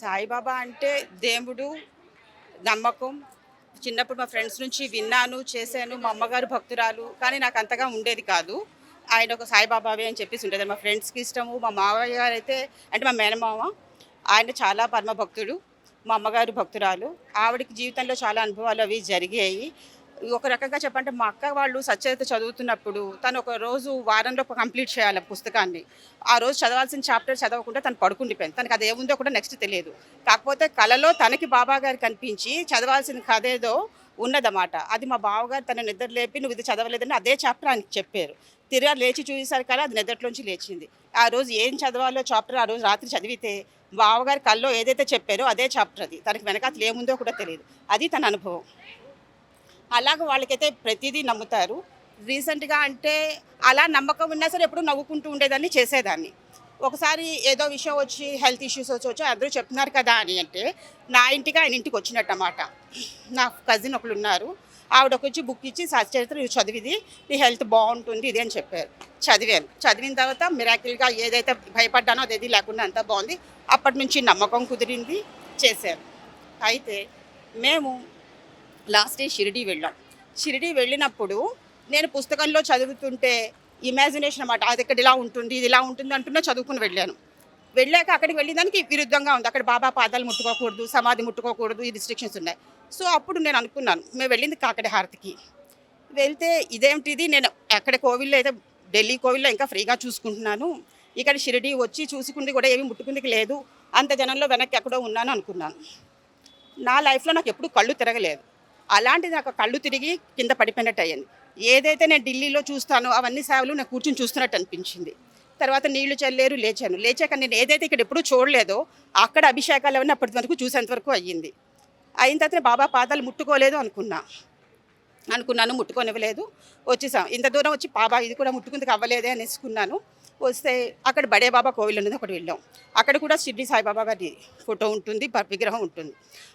సాయిబాబా అంటే దేవుడు నమ్మకం. చిన్నప్పుడు మా ఫ్రెండ్స్ నుంచి విన్నాను చేశాను. మా అమ్మగారు భక్తురాలు. కానీ నాకు అంతగా ఉండేది కాదు. ఆయన ఒక సాయిబాబావే అని చెప్పేసి ఉండేది. మా ఫ్రెండ్స్కి ఇష్టము. మా మావయ్య గారు అయితే అంటే మా మేనమామ ఆయన చాలా పరమ భక్తుడు మా అమ్మగారు భక్తురాలు. ఆవిడకి జీవితంలో చాలా అనుభవాలు అవి జరిగాయి. ఒక రకంగా చెప్పంటే మా అక్క వాళ్ళు సత్యత చదువుతున్నప్పుడు తను ఒక రోజు వారంలో కంప్లీట్ చేయాలి పుస్తకాన్ని. ఆ రోజు చదవాల్సిన చాప్టర్ చదవకుండా తను పడుకుండిపోయింది. తనకి అది ఏముందో కూడా నెక్స్ట్ తెలియదు. కాకపోతే కళలో తనకి బాబా గారు కనిపించి చదవాల్సిన కథ ఏదో ఉన్నదన్నమాట. అది మా బావగారు తన నిద్ర లేపి నువ్వు ఇది చదవలేదని అదే చాప్టర్ ఆయనకి చెప్పారు. తిరిగా లేచి చూసేసరికి కానీ అది నిద్రలోంచి లేచింది. ఆ రోజు ఏం చదవాలో చాప్టర్ ఆ రోజు రాత్రి చదివితే బావగారి కల్లో ఏదైతే చెప్పారో అదే చాప్టర్ అది. తనకి వెనకాతలు ఏముందో కూడా తెలియదు. అది తన అనుభవం. అలాగ వాళ్ళకైతే ప్రతిదీ నమ్ముతారు. రీసెంట్గా అంటే అలా నమ్మకం ఉన్నా సరే ఎప్పుడు నవ్వుకుంటూ ఉండేదాన్ని చేసేదాన్ని. ఒకసారి ఏదో విషయం వచ్చి హెల్త్ ఇష్యూస్ వచ్చి వచ్చి అందరూ చెప్తున్నారు కదా అని అంటే నా ఇంటికి ఆయన ఇంటికి వచ్చినట్టు అన్నమాట నా కజిన్ ఒకళ్ళు ఉన్నారు. ఆవిడకి వచ్చి బుక్ ఇచ్చి సచరిత్ర చదివిది నీ హెల్త్ బాగుంటుంది ఇది అని చెప్పారు. చదివాను. చదివిన తర్వాత మిరాకిల్గా ఏదైతే భయపడ్డానో అదేది లేకుండా అంతా బాగుంది. అప్పటి నుంచి నమ్మకం కుదిరింది చేశాను. అయితే మేము లాస్ట్ డే షిరిడి వెళ్ళాం. షిరిడి వెళ్ళినప్పుడు నేను పుస్తకంలో చదువుతుంటే ఇమాజినేషన్ అనమాట అది ఇక్కడ ఇలా ఉంటుంది ఇది ఇలా ఉంటుంది అంటున్నా చదువుకుని వెళ్ళాను. వెళ్ళాక అక్కడికి వెళ్ళిన దానికి విరుద్ధంగా ఉంది. అక్కడ బాబా పాదాలు ముట్టుకోకూడదు సమాధి ముట్టుకోకూడదు ఈ రిస్ట్రిక్షన్స్ ఉన్నాయి. సో అప్పుడు నేను అనుకున్నాను మేము వెళ్ళింది కాకడి హారతికి. వెళ్తే ఇదేమిటిది? నేను ఎక్కడ కోవిల్లో అయితే ఢిల్లీ కోవిల్లో ఇంకా ఫ్రీగా చూసుకుంటున్నాను. ఇక్కడ షిరిడి వచ్చి చూసుకుంది కూడా ఏమీ ముట్టుకుందికి లేదు. అంత జనంలో వెనక్కి ఎక్కడో ఉన్నాను అనుకున్నాను. నా లైఫ్లో నాకు ఎప్పుడు కళ్ళు తిరగలేదు. అలాంటిది నాకు కళ్ళు తిరిగి కింద పడిపోయినట్టు అయ్యింది ఏదైతే నేను ఢిల్లీలో చూస్తానో అవన్నీ సేవలు నాకు కూర్చొని చూస్తున్నట్టు అనిపించింది. తర్వాత నీళ్ళు చల్లేరు లేచాను. లేచాక నేను ఏదైతే ఇక్కడ ఎప్పుడూ చూడలేదో అక్కడ అభిషేకాలు అవన్నీ అప్పటి వరకు చూసేంత వరకు అయ్యింది. అయిన తర్వాత బాబా పాదాలు ముట్టుకోలేదు అనుకున్నా. అనుకున్నాను ముట్టుకొనివ్వలేదు. వచ్చేసాం ఇంత దూరం వచ్చి బాబా ఇది కూడా ముట్టుకుందుకు అవ్వలేదే అనేసుకున్నాను. వస్తే అక్కడ బడే బాబా కోవిల్ ఉన్నది ఒకటి వెళ్ళాం. అక్కడ కూడా షిర్డి సాయిబాబా గారి ఫోటో ఉంటుంది బ- విగ్రహం ఉంటుంది.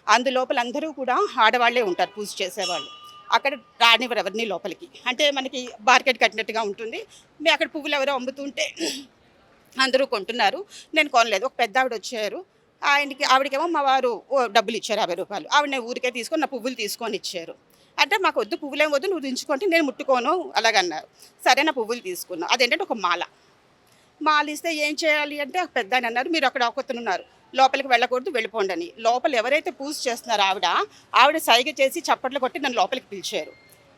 అందులోపల అందరూ కూడా ఆడవాళ్ళే ఉంటారు పూజ చేసేవాళ్ళు. అక్కడ రానివ్వరు ఎవరిని లోపలికి. అంటే మనకి మార్కెట్ కట్టినట్టుగా ఉంటుంది. మేము అక్కడ పువ్వులు ఎవరో అమ్ముతుంటే అందరూ కొంటున్నారు. నేను కొనలేదు. ఒక పెద్ద ఆవిడ వచ్చారు. ఆయనకి ఆవిడకేమో మా వారు ఓ డబ్బులు ఇచ్చారు యాభై రూపాయలు. ఆవిడ నేను ఊరికే తీసుకొని నా పువ్వులు తీసుకొని ఇచ్చారు. అంటే మాకు వద్దు పువ్వులేం వద్దు నువ్వు దించుకుంటే నేను ముట్టుకోను అలాగన్నారు. సరే నా పువ్వులు తీసుకున్నా. అదేంటంటే ఒక మాల. మాల ఇస్తే ఏం చేయాలి అంటే ఒక పెద్ద ఆయన అన్నారు మీరు అక్కడ ఒకతనున్నారు లోపలికి వెళ్ళకూడదు వెళ్ళిపోండి అని లోపల ఎవరైతే పూజ చేస్తున్నారో ఆవిడ ఆవిడ సైగ చేసి చప్పట్లు కొట్టి నన్ను లోపలికి పిలిచారు.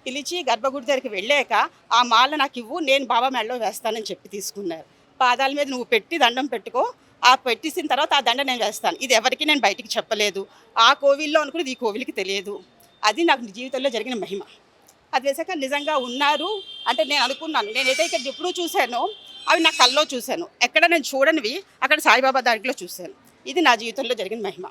పిలిచి గర్భగుడి దగ్గరికి వెళ్ళాక ఆ మాల నాకు ఇవ్వు నేను బాబా మెడలో వేస్తానని చెప్పి తీసుకున్నారు. పాదాల మీద నువ్వు పెట్టి దండం పెట్టుకో. ఆ పెట్టేసిన తర్వాత ఆ దండ నేను వేస్తాను. ఇది ఎవరికి నేను బయటికి చెప్పలేదు. ఆ కోవిల్లో అనుకున్నది ఈ కోవిలికి తెలియదు. అది నాకు జీవితంలో జరిగిన మహిమ. అది వేసాక నిజంగా ఉన్నారు అంటే నేను అనుకున్నాను. నేనైతే ఇక్కడ ఎప్పుడూ చూశానో అవి నా కల్లో చూశాను. ఎక్కడ నేను చూడనివి అక్కడ సాయిబాబా దాంట్లో చూశాను. ఇది నా జీవితంలో జరిగిన మహిమ.